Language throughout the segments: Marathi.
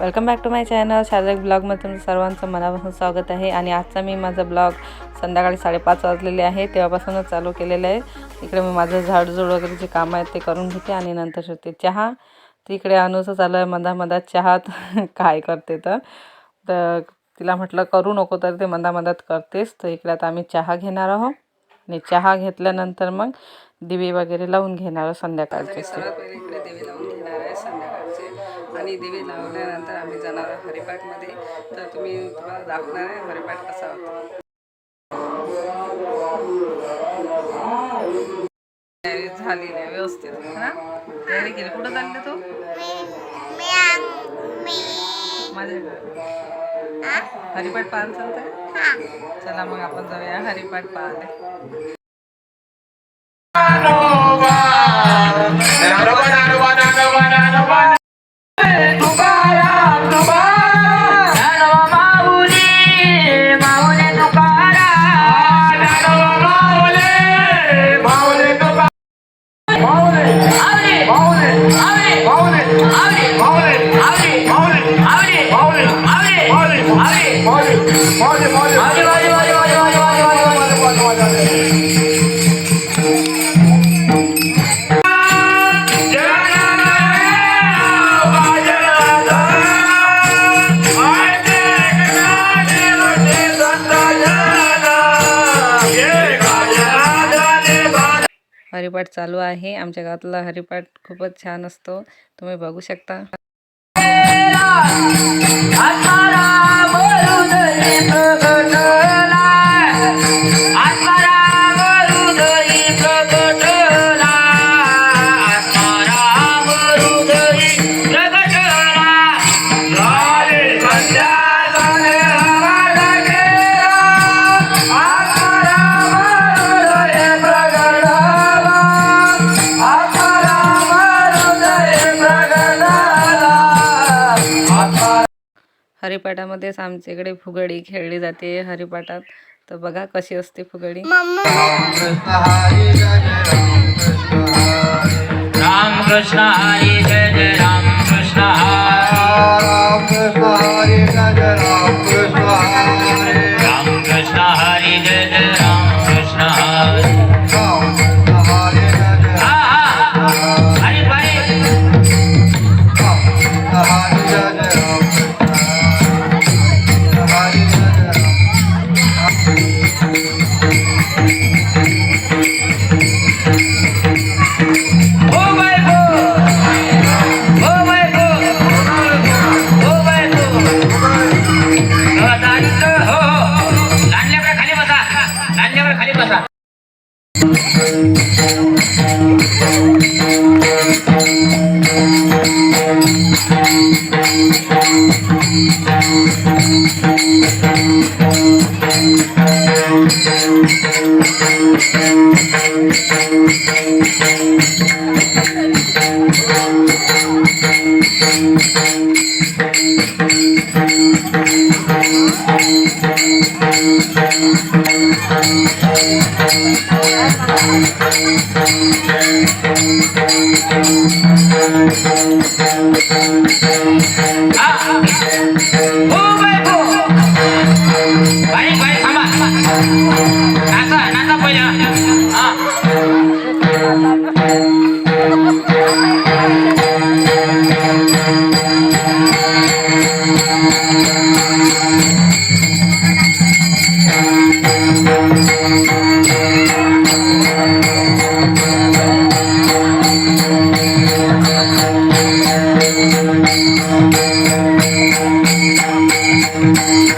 Welcome back to my channel Sharada ब्लॉगमध्ये तुमचं सर्वांचं मनापासून स्वागत आहे. आणि आजचा मी माझा ब्लॉग संध्याकाळी साडेपाच वाजलेले आहे. तेव्हापासूनच चालू केलेलं आहे. इकडे मी माझं झाडझूड वगैरे जे कामं आहेत ते करून घेते आणि नंतर शोधते चहा. तिकडे अनुसार चालू आहे मधामधात चहात काय करते तर? तर तिला म्हटलं करू नको तर ते मधामधात करतेच तर इकडे आता आम्ही चहा घेणार आहोत. आणि चहा घेतल्यानंतर मग दिवे वगैरे लावून घेणार आहोत संध्याकाळचे. आणि दिवे लावल्यानंतर आम्ही जाणार आहोत हरिपाठमध्ये. तर तुम्ही तुम्हाला दाखवणार आहे हरिपाठ कसा होता. तयारी झाली नाही व्यवस्थित. हा? तयारी केली. कुठं चालले तू? हरिपाठ पाहायला चालतंय? चला मग आपण जाऊया हरिपाठ पाहायला. हरिपाठ चालू आहे. आमच्या गावातला हरिपाठ खूपच छान असतो. तुम्ही बघू शकता. हरिपाठामध्येच आमच्या इकडे फुगडी खेळली जाते हरिपाठात. तर बघा कशी असते फुगडी. राम कृष्ण हरी हा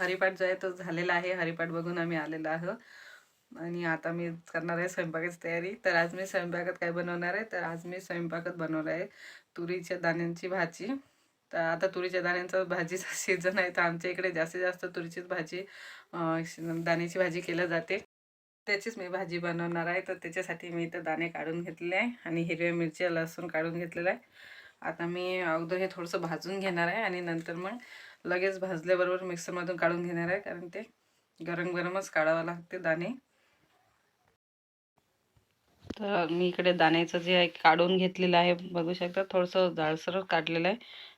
हरिपाठ जो आहे तो झालेला आहे. हरिपाठ बघून आम्ही आलेलो आहोत. आणि आता मी करणार आहे स्वयंपाकाची तयारी. तर आज मी स्वयंपाकात काय बनवणार आहे? तर आज मी स्वयंपाकात बनवणार आहे तुरीच्या दाण्यांची भाजी. तर आता तुरीच्या दाण्यांचा भाजीचा सीझन आहे. तर आमच्या इकडे जास्तीत जास्त तुरीचीच भाजी दाण्याची भाजी केल्या जाते. त्याचीच मी भाजी बनवणार आहे. तर त्याच्यासाठी मी इथं दाणे काढून घेतलेले आहे आणि हिरव्या मिरची लसूण काढून घेतलेलं आहे. आता मी अगोदर हे थोडंसं भाजून घेणार आहे आणि नंतर मग लगेच भाजल्याबरोबर मिक्सरमधून काढून घेणार आहे कारण ते गरम गरमच काढावं लागते दाणे. तर मी इकडे दाण्याचं जे आहे काढून घेतलेलं आहे. बघू शकता थोडंसं जाडसर काढलेलं आहे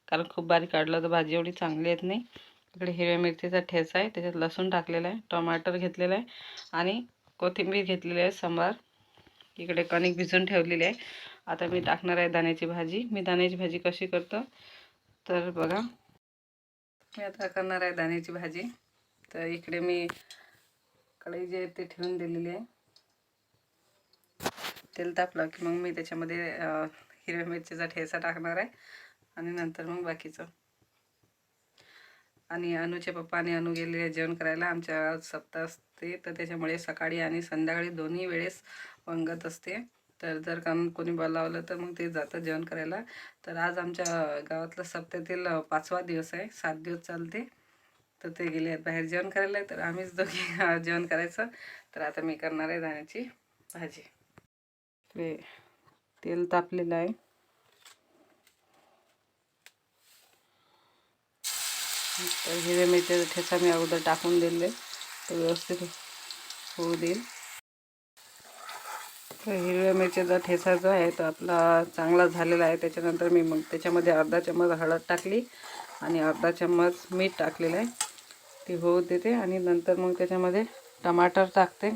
कारण खूप बारीक काढलं तर भाजी एवढी चांगली येत नाही. इकडे हिरव्या मिरचीचा ठेचा आहे त्याच्यात लसूण टाकलेला आहे टमाटर घेतलेलं आहे आणि कोथिंबीर घेतलेली आहे सांबार. इकडे कणिक भिजून ठेवलेली आहे. आता मी टाकणार आहे दाण्याची भाजी. मी दाण्याची भाजी कशी करतो? तर बघा. मी आता करणार आहे दाण्याची भाजी. तर इकडे मी कढई जे आहे ते ठेवून दिलेली आहे. तेल तापलं की मग मी त्याच्यामध्ये हिरव्या मिरचीचा ठेचा टाकणार आहे आणि नंतर मग बाकीचं. आणि अनुचे पप्पा आणि अनु गेलेले जेवण करायला. आमच्या सप्ताह असते तर त्याच्यामुळे सकाळी आणि संध्याकाळी दोन्ही वेळेस वंगत असते. तर जर का कोणी बोलावलं तर मग ते जातं जेवण करायला. तर आज आमच्या गावातला सप्त्यातील पाचवा दिवस आहे. सात दिवस चालते. तर ते गेले आहेत बाहेर जेवण करायला. तर आम्हीच दोघी जेवण करायचं. तर आता मी करणार आहे दाण्याची भाजी. ते तेल तापलेलं आहे. तर हिरे मिरच्याचा ठेचा मी अगोदर टाकून दिले. तो व्यवस्थित होऊ देईल. तर हिरव्या मिरचीचा ठेचा जो आहे तो आपला चांगला झालेला आहे. त्याच्यानंतर मी मग त्याच्यामध्ये अर्धा चम्मच हळद टाकली आणि अर्धा चम्मच मीठ टाकलेलं आहे. ती होऊ देते आणि नंतर मग त्याच्यामध्ये टमाटर टाकते.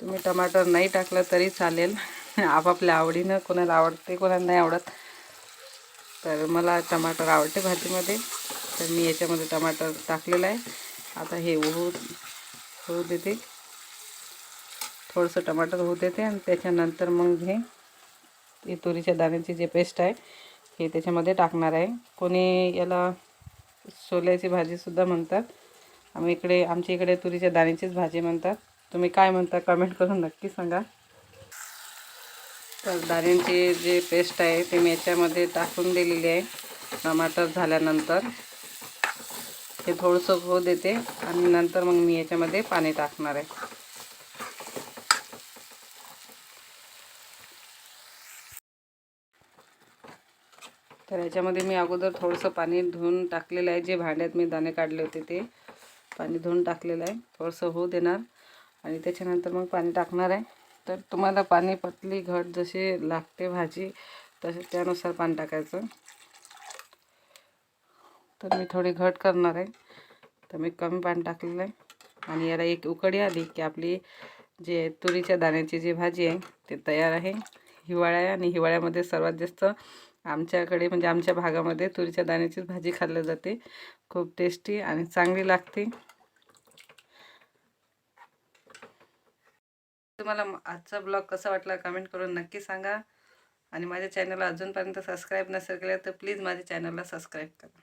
तुम्ही टमाटर नाही टाकलं तरी चालेल. आपापल्या आवडीनं कोणाला आवडते कोणाला नाही आवडत. तर मला टमाटर आवडते भाजीमध्ये. तर मी याच्यामध्ये टमाटर टाकलेलं आहे. आता हे होऊ होऊ देते. थोडंसं टमाटर होऊ देते आणि त्याच्यानंतर मग हे तुरीच्या दाण्याची जे पेस्ट आहे हे त्याच्यामध्ये टाकणार आहे. कोणी याला सोल्याची भाजीसुद्धा म्हणतात. आम्ही इकडे आमच्या इकडे तुरीच्या दाण्याचीच भाजी म्हणतात. तुम्ही काय म्हणता कमेंट करून नक्की सांगा. तर दाण्यांची जे पेस्ट आहे ते मी याच्यामध्ये टाकून दिलेली आहे टमाटर झाल्यानंतर. हे थोडंसं होऊ देते आणि नंतर मग मी याच्यामध्ये पाणी टाकणार आहे. तर याच्यामध्ये मी अगोदर थोडंसं पाणी धुवून टाकलेलं आहे. जे भांड्यात मी दाणे काढले होते ते पाणी धुवून टाकलेलं आहे. थोडंसं होऊ देणार. आणि त्याच्यानंतर मग पाणी टाकणार आहे. तर तुम्हाला पाणी पतली घट जशी लागते भाजी तसे त्यानुसार पाणी टाकायचं. तर मी थोडी घट करणार आहे. तर मी कमी पाणी टाकलेलं आहे. आणि याला एक उकडी आली की आपली जे तुरीच्या दाण्याची जी भाजी आहे ते तयार आहे. हिवाळा आहे आणि हिवाळ्यामध्ये सर्वात जास्त आमच्याकडे म्हणजे आमच्या भागामध्ये तुरीच्या दाण्याचीच भाजी खाल्ली जाते. खूप टेस्टी आणि चांगली लागते. तुम्हाला आजचा ब्लॉग कसा वाटला कमेंट करून नक्की सांगा. आणि माझ्या चॅनलला अजूनपर्यंत सबस्क्राईब नसेल केलं तर प्लीज माझ्या चॅनलला सबस्क्राईब करा.